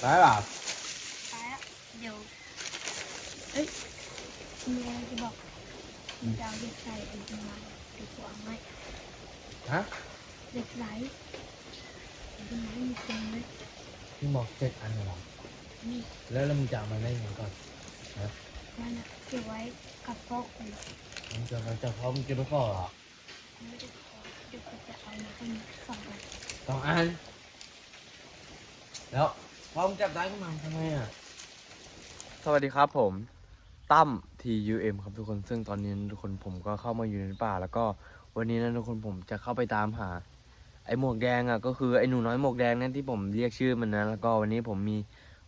ไปเปล่าไปละเดี๋ยวเอ้ยมีอะไรจะบอกมีดาวเด็กใส่ไอ้ต้นไม้เด็กวางไว้ฮะเด็กไหลไอ้ต้นไม้มีเต็มเลยพี่บอกเจ็ดอันเหรอนี่แล้วแล้วมึงจะเอามาได้ยังไงก่อนมันอะเก็บไว้กับพ่อคุณมึงจะมาจะพร้อมงเก็บไว้ก่อนเหรอไม่ได้ขอเดี๋ยวก็จะเอามาให้สองอันสองอันแล้ว พอมจับได้ขึ้นมาทำไมอะ สวัสดีครับผมตั้ม TUM ครับทุกคนซึ่งตอนนี้ทุกคนผมก็เข้ามาอยู่ในป่า แล้วก็วันนี้นะทุกคนผมจะเข้าไปตามหา ไอ้หมวกแดงอะก็คือไอ้หนูน้อยหมวกแดงนั่นที่ผมเรียกชื่อมันนะแล้วก็วันนี้ผมมี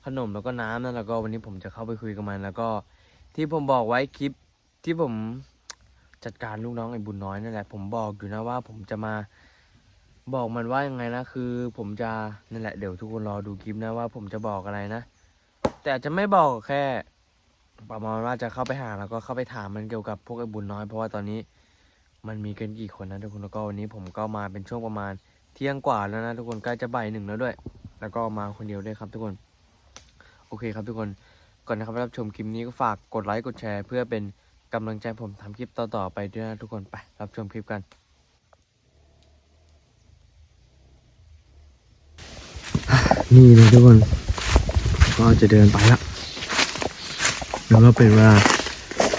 ขนมแล้วก็น้ำนะแล้วก็วันนี้ผมจะเข้าไปคุยกับมัน แล้วก็ที่ผมบอกไว้คลิปที่ผมจัดการลูกน้องไอ้บุญน้อยนั่นแหละผมบอกอยู่นะว่าผมจะมา บอกมันว่ายังไงนะ คือผมจะนั่นแหละเดี๋ยวทุกคนรอดูคลิปนะว่า ผมจะบอกอะไรนะ แต่จจะไม่บอกแค่ ประมาณว่าจะเข้าไปหาแล้วก็เข้าไปถามมันเกี่ยวกับพวกไอ้บุญน้อยเพราะว่าตอนนี้มันมีกันกี่คนนะทุกคนแล้วก็วันนี้ผมก็มาเป็นช่วงประมาณเที่ยงกว่าแล้วนะทุกคนใกล้จะบ่ายหนึ่งแล้วด้วย แล้วก็มาคนเดียวด้วยครับทุกคน โอเคครับทุกคนก่อนนะครับรับชมคลิปนี้ก็ฝากกดไลค์กดแชร์ เพื่อเป็นกำลังใจผมทำคลิปต่อๆไปด้วยนะทุกคนไปรับชมคลิปกัน นี่เลยทุกคน ก็จะเดินไปแล้วแล้วก็เป็นเวลา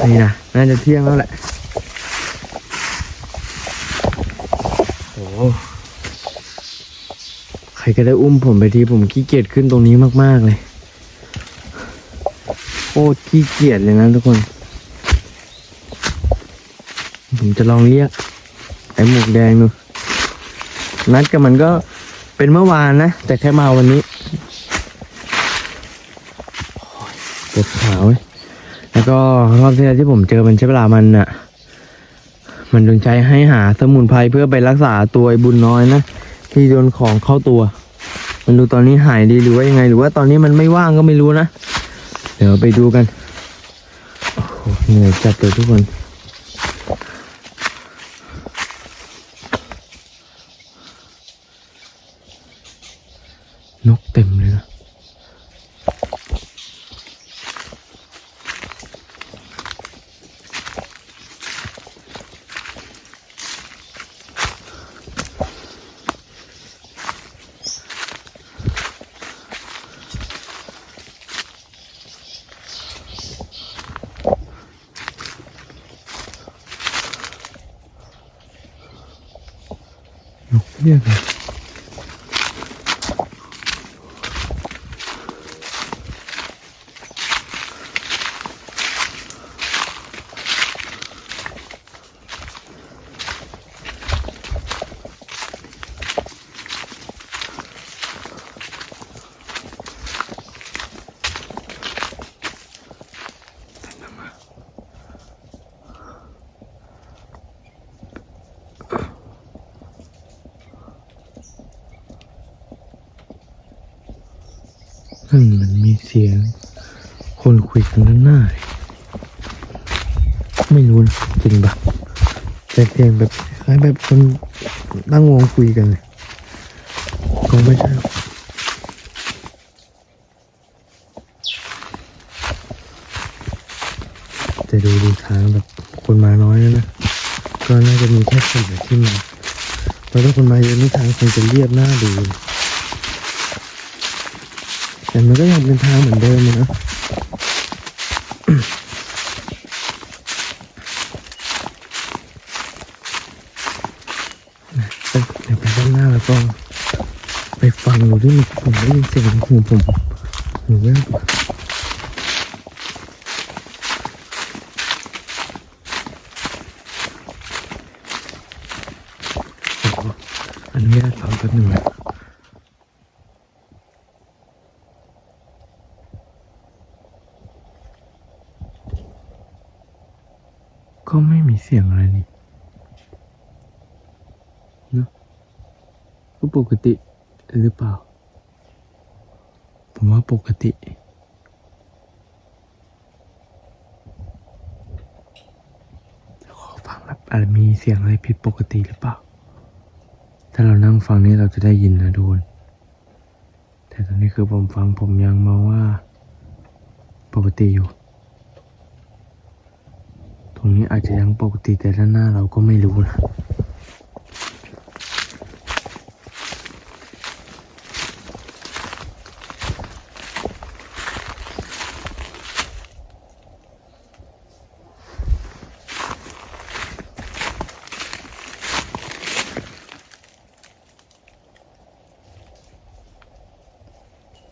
นี่นะ น่าจะเที่ยงแล้วแหละ โอ้ใครก็ได้อุ้มผมไปทีผมขี้เกียจขึ้นตรงนี้มาก ๆ เลย โคตรขี้เกียจเลยนะทุกคน ผมจะลองเรียกไอ้หมวกแดงดูนัดกับมันก็ เป็นเมื่อวานนะ แต่แค่มาวันนี้ปวดขาเว้ยแล้วก็รอบที่แล้วที่ผมเจอมันใช้เวลามันอะมันโดนใจให้หาสมุนไพรเพื่อไปรักษาตัวไอ้บุญน้อยนะที่โดนของเข้าตัว มันดูตอนนี้หายดีหรือว่ายังไง หรือว่าตอนนี้มันไม่ว่างก็ไม่รู้นะ เดี๋ยวไปดูกันเหนื่อยจัดเลยทุกคน นกเต็มเลยนะ นกเรียกเลย นั่นมันมีเสียง คนคุยกันด้านหน้าเลยไม่รู้นะจริงปะแต่เสียงแบบคล้ายแบบคนตั้งวงคุยกันเลยคงไม่ใช่หรอกแต่ดูดูทางแบบคนมาน้อยแล้วนะ ก็น่าจะมีแค่คนเดียวที่มาเพราะถ้าคนมาเยอะนี่ทางคงจะเรียบหน้าดูแต่มันก็ยังเป็นทางเหมือนเดิมนะ ไปเดี๋ยวไปด้านหน้าแล้วก็ ไปฟังดูที่มันผมได้ยินเสียงหูผมหูแว่วออนุญาตฟังแป๊บหนึ่งนะก็ไม่มีเสียงอะไรนี่เนอะก็ปกติ หรือเปล่า ผมว่าปกติ ขอฟังแบบอาจจะมีเสียงอะไรผิดปกติหรือเปล่า ถ้าเรานั่งฟังนี่เราจะได้ยินนะทุกคนแต่ตอนนี้คือผมฟังผมยังมองว่า ปกติอยู่ ตรงนี้อาจจะยังปกติแต่ด้านหน้าเราก็ไม่รู้นะ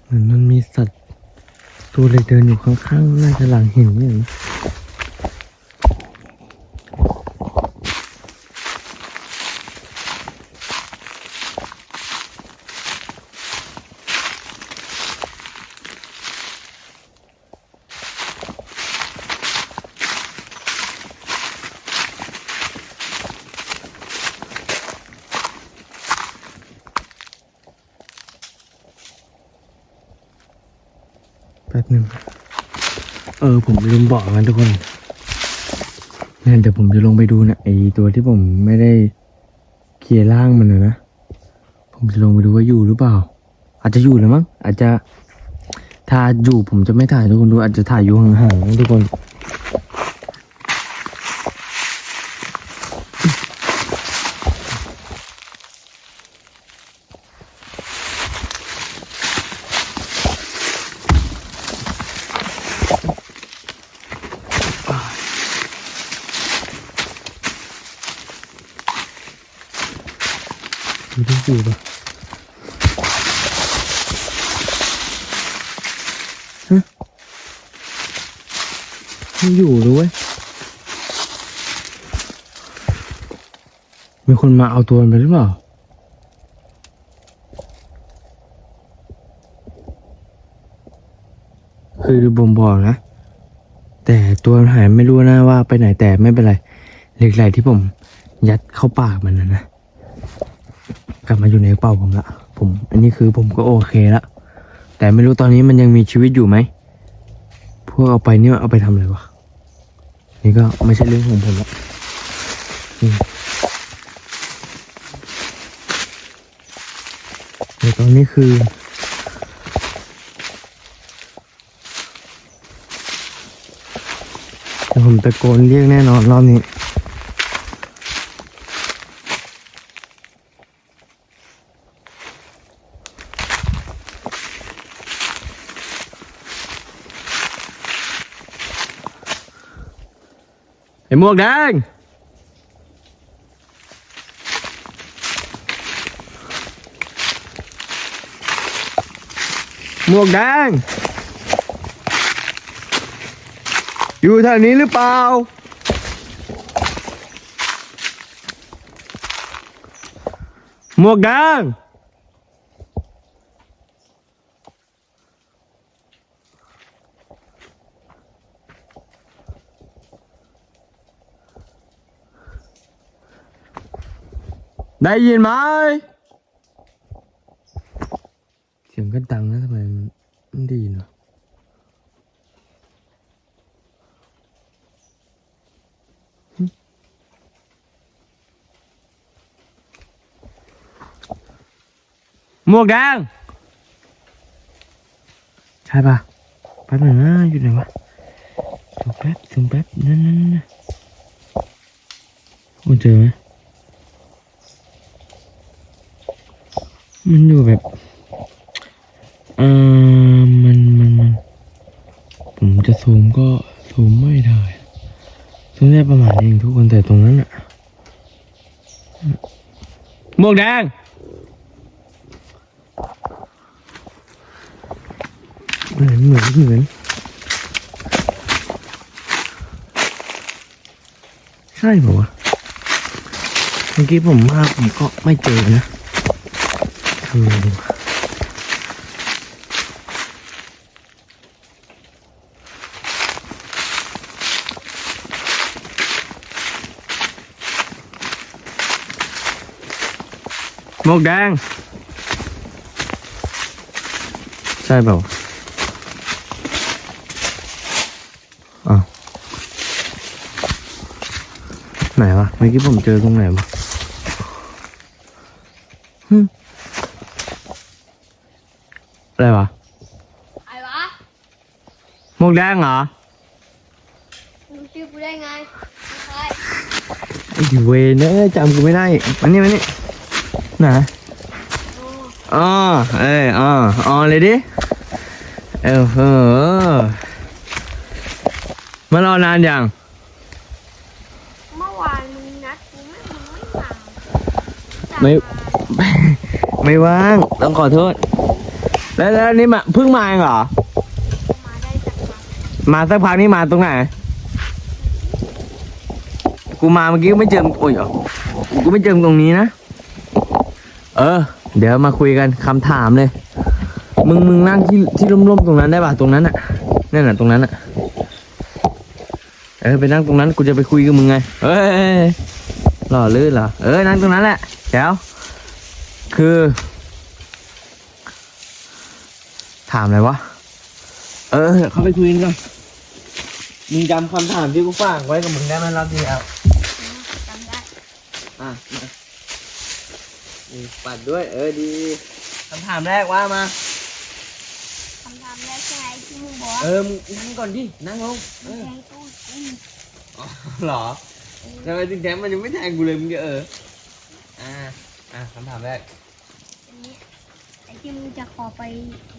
เหมือนมันมีสัตว์ ตัว เลยเดินอยู่ข้างๆน่าจะหลังหินอย่างนี้ นึ่งเออ ผมลืมบอกนะทุกคนเนี่ยเดี๋ยวผมจะลงไปดูนะไอตัวที่ผมไม่ได้เคลียร์ร่างมันนะนะผมจะลงไปดูว่าอยู่หรือเปล่า อาจจะอยู่เลยมั้งอาจจะถ้าอยู่ผมจะไม่ถ่ายทุกคนดูอาจจะถ่ายอยู่ห่างๆทุกคน ดูที่อยู่ปะฮะไม่อยู่เลยเว้ยมีคนมาเอาตัวมันไปหรือเปล่าคือบ่มบอกนะ แต่ตัวหายไม่รู้นะว่าไปไหนแต่ไม่เป็นไรเหล็กไหลที่ผมยัดเข้าปากมันนะนะ ลับมาอยู่ในกระเป๋าผมละผมอันนี้คือผมก็โอเคละแต่ไม่รู้ตอนนี้มันยังมีชีวิตอยู่ไหมพวกเอาไปเนี่ยเอาไปทำอะไรวะนี่ก็ไม่ใช่เรื่องของผมละอืมแต่ตอนนี้คือผมตะโกนเรียกแน่นอนรอบนี้ ไอ้หมวกแดง หมวกแดง อยู่แถวนี้หรือเปล่า หมวกแดง ได้ยินไหมเสียงก็ดังนะทำไมมันไดีเนาะหมวกแดงใช่ปะแป๊บหนึงนะอยู่ไหนวะซูมแป๊บซูมแป๊บนั่นนั่นนั่นโอ้เจอไหม มันอยู่แบบอ่อมันมันมัน ผมจะซูมก็ซูมไม่ได้ซูมได้ประมาณนี้เองทุกคนแต่ตรงนั้นอะหมวกแดงเหมือนเหมือนเหมือนใช่ป่าวะเมื่อกี้ผมมาผมก็ไม่เจอนะ ทำไงดีวะหมวกแดงใช่เปล่าอ้าวไหนวะเมื่อกี้ผมเจอตรงไหนวะหึ อะไรวะ ไอ้วะ ห มวกแดงเหรอรู้ชื่อกูได้ไงไม่ใช่ไอ้เวนเอ้ยจำกูไม่ได้มันนี่มันนี่ไหนโอ้อ๋อเอ้ยอ๋ออ๋อเลยดิเออเออมารอนานยังเมื่อวานมึงนัดกูไม่มึงไม่มาไม่ ไม่ไม่ว่าง ต้องขอโทษ แล้วแล้วนี่มาเพิ่งมาเองเหรอ มาได้จากพัก มาสักพักนี่มาตรงไหน กูมาเมื่อกี้ไม่เจอโอ้ยกูไม่เจอตรงนี้นะ เออ เดี๋ยวมาคุยกันคำถามเลย มึงมึงนั่งที่ที่ร่มๆตรงนั้นได้ป่ะตรงนั้นอะนั่นน่ะตรงนั้นอะเออไปนั่งตรงนั้นกูจะไปคุยกับมึงไง เอ้ยหล่อลื่นเหรอ เออนั่งตรงนั้นแหละแจ๋วคือ ถามอะไรวะ เออเข้าไปคุยกันก่อนมึงจำคำถามที่กูฝากไว้กับมึงได้ไหมรอบที่แล้วจำได้ อะมามีปัดด้วย เออดีคำถามแรกว่ามา คำถามแรกใช่ไหมที่มึงบอกเออมึงนั่งก่อนดิ นั่งลงเอมึงอแทงตู้กูอ๋อเหรอทำไมถึงแทงมันยังไม่แทงกูเลยมึงจะเออ อ่า อะคำถามแรกอันนี้ ไอ้ที่มึงจะขอไป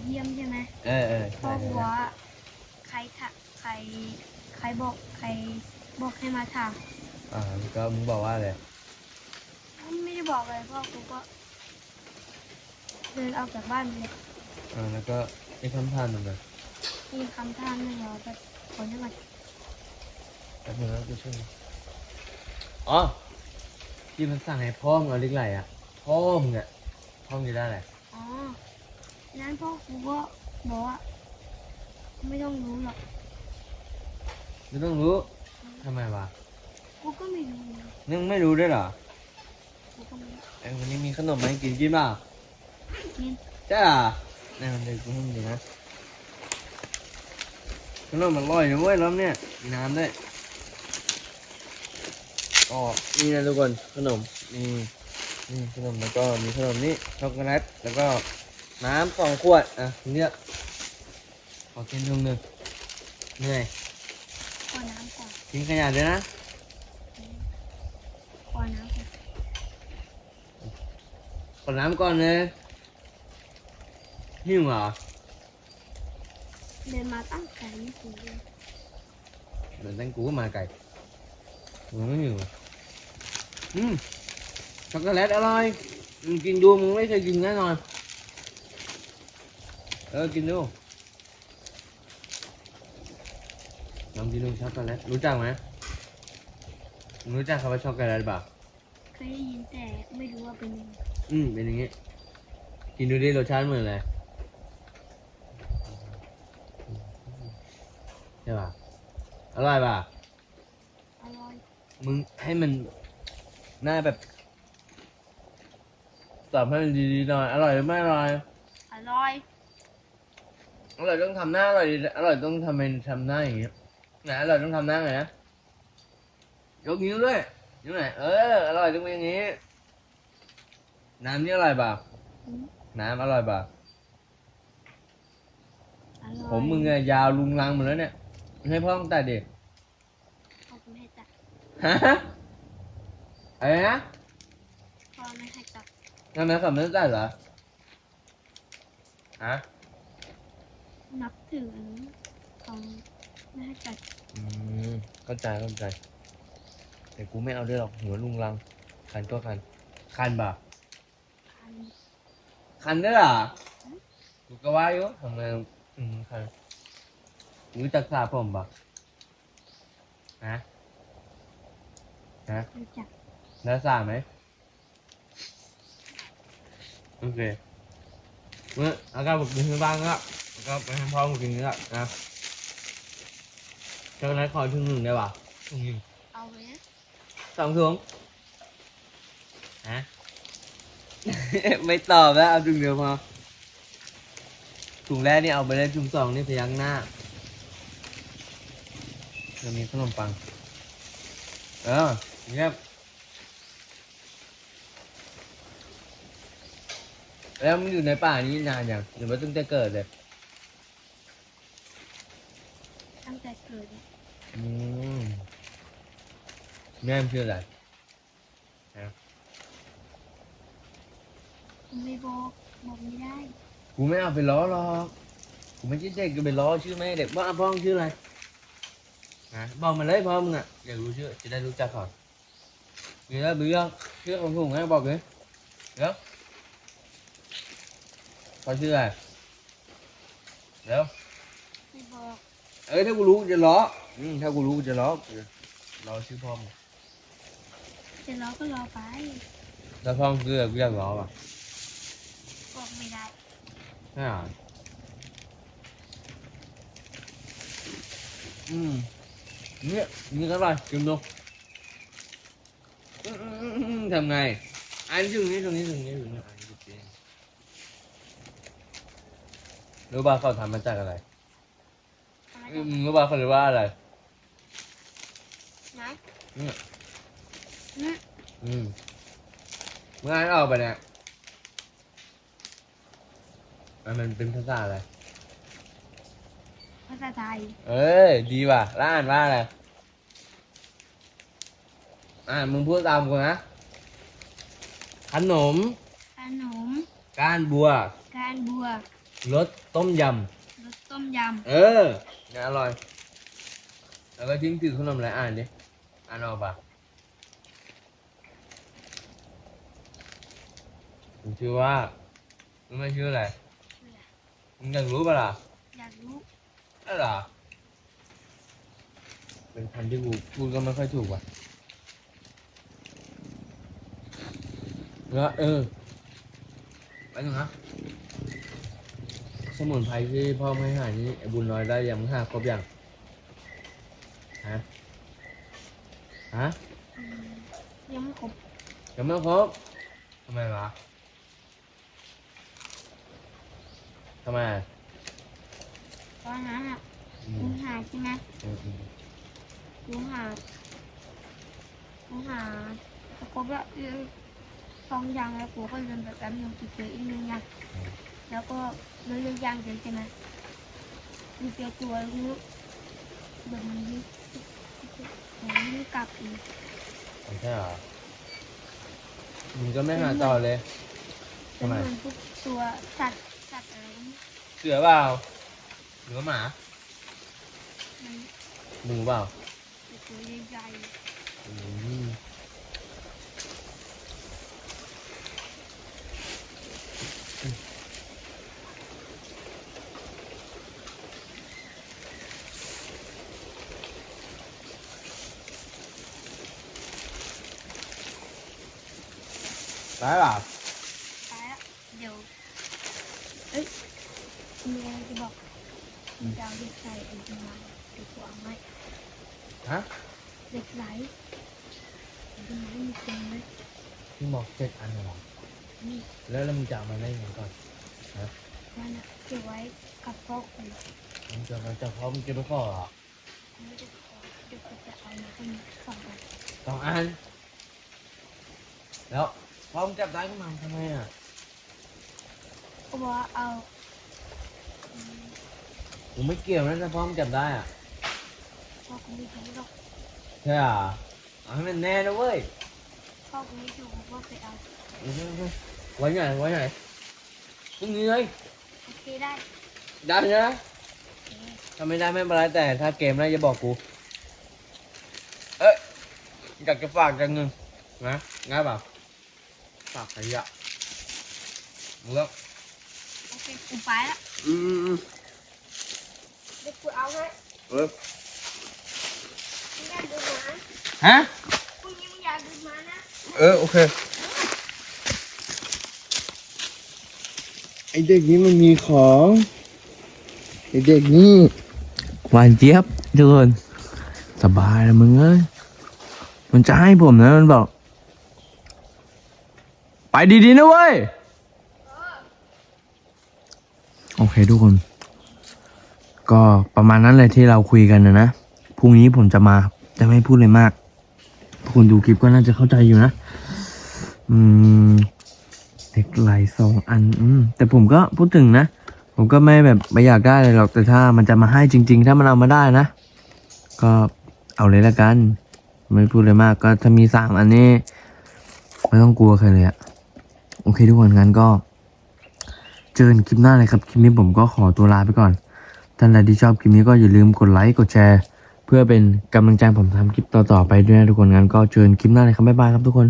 เยี่ยมใช่ไหมเออเออพ่อใช่กูใช่ว่าใครถะใครใครบอกใครบอกให้มาถามอ่าก็มึงบอกว่าอะไรไม่ได้บอกเลยพ่อกูก็เดินออกจากบ้านไปเลยอ่าแล้วก็ไอ้คำถามหนึ่งนะมีคำถามหนึ่งเราจะคนให้มันแป๊บนึงนะกูช่วยอ๋อที่มันสั่งให้พ่อมึงเอาเล็กไหลอะพ่อมึงอะพ่อมึงจะได้อะไร อ๋อนั้นพ่อกูก็บอกว่าไม่ต้องรู้หรอกไม่ต้องรู้ทำไมวะกูก็ไม่รู้นึงไม่รู้ด้วยเหรอกูก็ไม่รู้ไอ้วันนี้มีขนมมาให้กินกินเปล่ากินจ้านี่มันเด็กกูให้มันดีนะขนมมันอร่อยนะเว้ยรอบเนี้ยมีน้ำด้วยอ๋อนี่นะทุกคนขนมนี่ นี่ขนมแล้วก็มีขนมนี่ช็อกโกแลตแล้วก็น้ำสองขวดอะเนี่ยขอกินทุ่งหนึ่งเหนื่อยขอน้ำก่อนกินขยะด้วยนะขอน้ำก่อนขอน้ำก่อนเลยหิวเหรอเดินมาตั้งใจไม่ถึงเลยเหมือนตั้งกูก็มาไก่มึงไม่หิวเหรออืม ช็อกโกแลตอร่อยมึงกินดูมึงไม่เคยกินแน่นอนเออกินดูลองกินดูช็อกโกแลตรู้จักไหมมึงรู้จักคำว่าช็อกโกแลตเปล่าเคยได้ยินแต่ไม่รู้ว่าเป็นยังไงอืมเป็นอย่างงี้ กินดูดิรสชาติเหมือนอะไรใช่ป่ะอร่อยป่ะอร่อยมึงให้มันหน้าแบบ ตอบให้มันดีๆหน่อย อร่อยหรือไม่อร่อย อร่อย อร่อยต้องทำหน้าอร่อยดีอร่อยต้องทำเป็นทำหน้าอย่างงี้ไหนอร่อยต้องทำหน้าไงนะยกนิ้วด้วยนิ้วไหนเอออร่อยต้องเป็นอย่างงี้ น้ำนี่อร่อยป่ะอืมน้ำอร่อยป่ะอร่อยผมมึงอะยาวลุงลังหมดแล้วเนี่ยให้พ่อตั้งแต่เด็กพ่อไม่ให้ตัดฮะอะไรนะพ่อไม่ให้ตัด ทำไมเขาไม่ตัดเหรอ ฮะ นับถืออันนี้ของไม่ให้ตัดอืมเข้าใจเข้าใจ แต่กูไม่เอาด้วยหรอกหัวลุงลัง คันก็คัน คันบ่าอันคันด้วยเหรอกูก็ว่าอยู่ทำไมอืมคันรู้จักสาผมบ่ฮะฮะ รู้จักแล้วสาไหม โอเคเมื่ออาการบอกกินที่บ้านก็แล้วก็ไปให้พ่อมากินนี่แหละนะช็อกโกแลตขอถึงหนึ่งได้ป่ะถุงหนึ่งเอาไว้นะสองถุงฮะ ไม่ตอบแล้วเอาถุงเดียวพอถุงแรกนี่เอาไปเลยถุงสองนี่พยักหน้าจะมีขนมปัง เออเงียบ แล้วมึงอยู่ในป่านี้นานยังหรือว่าตั้งแต่เกิดเลยตั้งแต่เกิดเนี่ยอืมแม่มึงชื่ออะไรผมไม่บอกบอกไม่ได้กูไม่เอาไปล้อหรอกกูไม่ใช่เด็กจะไปล้อชื่อแม่เด็กว่าพ่อมึงชื่ออะไรฮะบอกมาเลยพ่อมึงอะอยากรู้ชื่อจะได้รู้จักก่อนมีแล้วรู้ยังชื่อของผมไงบอกเลยเดี๋ยว พ่อชื่ออะไรเดี๋ยวไม่บอกเอ้ยถ้ากูรู้กูจะล้ออืมถ้ากูรู้กูจะล้อกูจะล้อชื่อพ่อมึงจะรอก็รอไปแล้วพ่อมึงคืออะไรกูอยากล้อป่ะบอกไม่ได้ใช่หรออืมเนี่ยนี่ก็อร่อยกินดูอืมอืมอืมอืมทำไงอันนี้ตรงนี้ตรงนี้ตรงนี้ตรงนี้ อันนี้จริงรู้ป่ะเขาทำมาจากอะไรอะไรอืมรู้ป่ะเขาเรียกว่าอะไร ไหนเนี่ยอืมอืมเมื่ออ่านออกไปเนี่ยมันมันเป็นภาษาอะไร ภาษาไทย เอ้ย ดีว่ะแล้วอ่านว่าอะไร อ่านมึงพูดตามกูนะ ขนม ขนม ก้านบัว การบัว รสต้มยรสต้มยำ เออเนี่ยอร่อย แล้วก็ทิ้งถือขนมอะไรอ่านดิ อ่านออกปะมึงชื่อว่ามึงไม่ชื่ออะไร มึงอยากรู้ปะล่ะำ อยากรู้อะไรล่ะเป็นคำที่กูพูดก็ไม่ค่อยถูกว่ะแล้วเออไปหนึ่งนะ สมุนไพรที่พ่อไม่หานี่ไอ้บุญน้อยได้ยังไม่หาครบยังฮะฮะอืมยังไม่ครบยังไม่ครบทำไมวะทำไมอะตอนนั้นอะอืคุมณหาใช่ไหมอืมอืมคุณหาคุณหาแต่ครบแล้วเออสองอย่างแล้วกูก็เดินไปแป๊บนึงกูเจออีกหนึ่งอย่างแล้วก็ เดินเรื่องอย่างเดียวใช่ไหมกูเจอตัวรู้แบบนี้ผมไม่กลับอีกไม่ใช่เหรอมึงก็ไม่หาต่อเลยเป็นเหมือนพวกตัวสัตว์สัตว์อะไรนี่เสือเปล่าหรือว่าหมามันหมูเปล่า เป็นตัวใหญ่ อืม ได้เปล่าๆตายละเดี๋ยวเอ้ยมีอะไรจะบอกมีดาวเด็กใส่ไอ้ที่มาเด็กวางไว้ฮะเด็กไหลไอ้ที่มามีเต็มไหมพี่บอกเจ็ดอันเหรอนี่แล้วแล้วมึงจะเอามาได้ยังไงก่อนนั่นน่ะเก็บไว้กับพ่อคุณมึงจะมาจากพ่อมึงจะไปขอเหรอไม่ได้ขอเดี๋ยวกูจะเอามาให้สองอันสองอันแล้ว พ่อมึงจับได้ขึ้นมาทำไมอะก็บอกว่าเอาอืมกูไม่เกี่ยวนะถ้าพ่อมึงจับได้อะพ่อคุณไม่รู้หรอกใช่เหรอเอาให้มันแน่นะเว้ยพ่อคุณไม่รู้ผมก็ไปเอาไว้ไหนไว้ไหนพรุ่งนี้เลยโอเคได้ได้นะโอเคถ้าไม่ได้ไม่เป็นไรแต่ถ้าเกมได้จะบอกกู เอ้ยอยากจะฝากจังเงินนะง่ายเปล่า ฝากขยะมึงแล้วโอเคกูไปละอืมเดี๋ยวกูเอาให้เออมึงอย่าดูหมาฮะพรุ่งนี้มึงอย่าดูหมานะเออโอเคไอเด็กนี้มันมีของไอเด็กนี่หวานเจี๊ยบทุกคนสบายแล้วมึงเอ้ยมันจะให้ผมนะมันบอก ไปดีๆนะเว้ย โอเคทุกคน ก็ประมาณนั้นเลยที่เราคุยกันนะนะ พรุ่งนี้ผมจะมา จะไม่พูดเลยมาก ทุกคนดูคลิปก็น่าจะเข้าใจอยู่นะ อืมเหล็กไหลสองอัน อืม แต่ผมก็พูดถึงนะ ผมก็ไม่แบบไม่อยากได้เลยหรอก แต่ถ้ามันจะมาให้จริง ๆ ถ้ามันเอามาได้นะ ก็เอาเลยละกัน ไม่พูดเลยมาก ก็ถ้ามีสามอันนี้ ไม่ต้องกลัวใครเลยอะ โอเคทุกคนงั้นก็ เจอกันคลิปหน้าเลยครับ คลิปนี้ผมก็ขอตัวลาไปก่อน ท่านใดที่ชอบคลิปนี้ก็อย่าลืมกดไลค์กดแชร์ เพื่อเป็นกำลังใจผมทำคลิปต่อๆไปด้วยนะทุกคนงั้นก็เจอกันคลิปหน้าเลยครับบ๊ายบายครับทุกคน